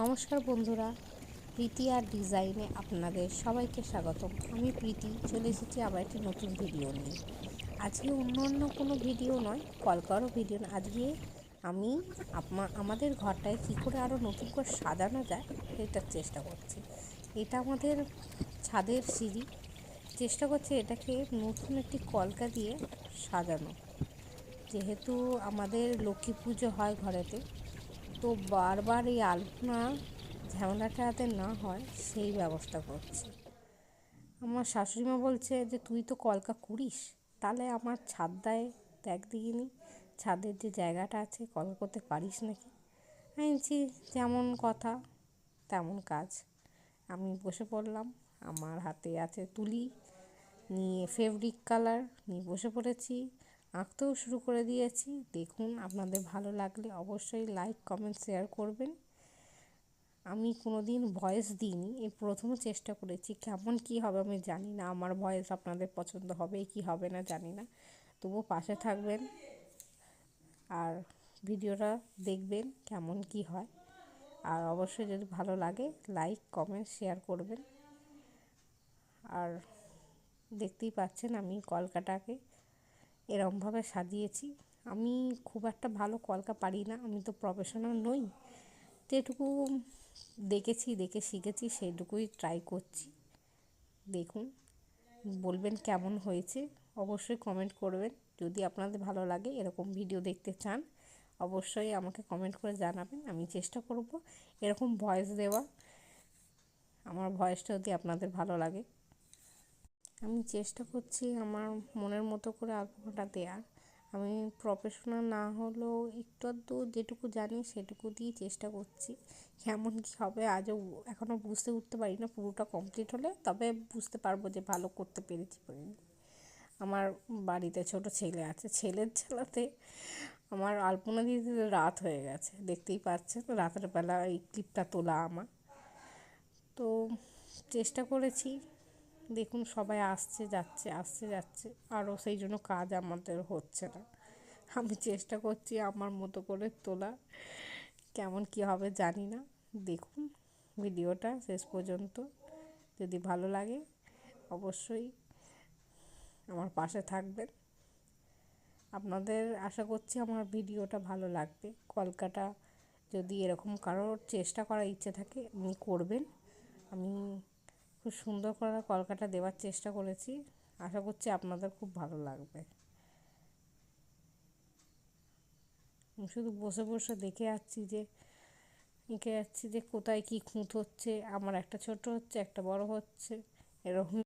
নমস্কার বন্ধুরা, প্রীতি আর ডিজাইনে আপনাদের সবাইকে স্বাগতম। আমি প্রীতি, চলে এসেছি আবার একটি নতুন ভিডিও নিয়ে। আজকে অন্য অন্য কোনো ভিডিও নয় কলকারও ভিডিও না। আজকে আমি আমাদের ঘরটায় কী করে আরও নতুন করে সাজানো যায়, সেটার চেষ্টা করছি। এটা আমাদের ছাদের সিঁড়ি। চেষ্টা করছি এটাকে নতুন একটি কলকা দিয়ে সাজানো। যেহেতু আমাদের লক্ষ্মী পুজো হয় ঘরেতে তো বারবার এই আলপনা ঝামেলাটা যাতে না হয়, সেই ব্যবস্থা করছি। আমার শাশুড়িমা বলছে যে, তুই তো কলকা করিস তাহলে আমার ছাদ দেয় দেখ দিইনি ছাদের যে জায়গাটা আছে কলকা করতে পারিস নাকি? আমি যেমন কথা, তেমন কাজ। আমি বসে পড়লাম, আমার হাতে আছে তুলি, নিয়ে ফেব্রিক কালার নিয়ে বসে পড়েছি। আঁকতেও শুরু করে দিয়েছি। দেখুন, আপনাদের ভালো লাগলে অবশ্যই লাইক কমেন্ট শেয়ার করবেন। আমি কোনো দিন ভয়েস দিইনি। এই প্রথম চেষ্টা করেছি, কেমন কি হবে আমি জানি না। আমার ভয়েস আপনাদের পছন্দ হবে কি হবে না জানি না। তবুও পাশে থাকবেন আর ভিডিওটা দেখবেন কেমন কি হয়। আর অবশ্যই যদি ভালো লাগে লাইক কমেন্ট শেয়ার করবেন। আর দেখতেই পাচ্ছেন আমি কলকাটাকে এরমভাবে সাজিয়েছি। আমি খুব একটা ভালো কলকা পারি না, আমি তো প্রফেশনাল নই। যেটুকু দেখেছি, দেখে শিখেছি, সেইটুকুই ট্রাই করছি। দেখুন, বলবেন কেমন হয়েছে? অবশ্যই কমেন্ট করবেন। যদি আপনাদের ভালো লাগে, এরকম ভিডিও দেখতে চান, অবশ্যই আমাকে কমেন্ট করে জানাবেন। আমি চেষ্টা করব এরকম ভয়েস দেওয়া আমার ভয়েসটা যদি আপনাদের ভালো লাগে। আমি চেষ্টা করছি আমার মনের মতো করে আঁকাটা দেওয়ার আমি প্রফেশনাল না হলেও একটু আধটু যেটুকু জানি সেটুকু দিয়ে চেষ্টা করছি। কেমন কী হবে আজও এখনও বুঝতে উঠতে পারি না পুরোটা কমপ্লিট হলে, তবে বুঝতে পারব যে ভালো করতে পেরেছি পারিনি আমার বাড়িতে ছোট ছেলে আছে, ছেলের ছেলাতে আমার আলপনা দিতে রাত হয়ে গেছে। দেখতেই পাচ্ছেন, রাতের বেলা এই ক্লিপটা তোলা আমার। তো চেষ্টা করেছি। দেখুন সবাই আসছে, যাচ্ছে আসছে, যাচ্ছে। আরও সেই জন্য কাজ আমাদের হচ্ছে না। আমি চেষ্টা করছি আমার মতো করে তোলা। কেমন কী হবে জানি না। দেখুন ভিডিওটা শেষ পর্যন্ত। যদি ভালো লাগে অবশ্যই আমার পাশে থাকবেন। আপনাদের আশা করছি আমার ভিডিওটা ভালো লাগবে। কলকাটা যদি এরকম কারোর চেষ্টা করার ইচ্ছে থাকে, আপনি করবেন। আমি খুব সুন্দর করে কলকাটা দেওয়ার চেষ্টা করেছি। আশা করছি আপনাদের খুব ভালো লাগবে। শুধু বসে বসে দেখে যাচ্ছি যে, দেখে যাচ্ছি যে কোথায় কী খুঁত হচ্ছে। আমার একটা ছোট হচ্ছে, একটা বড় হচ্ছে, এরকম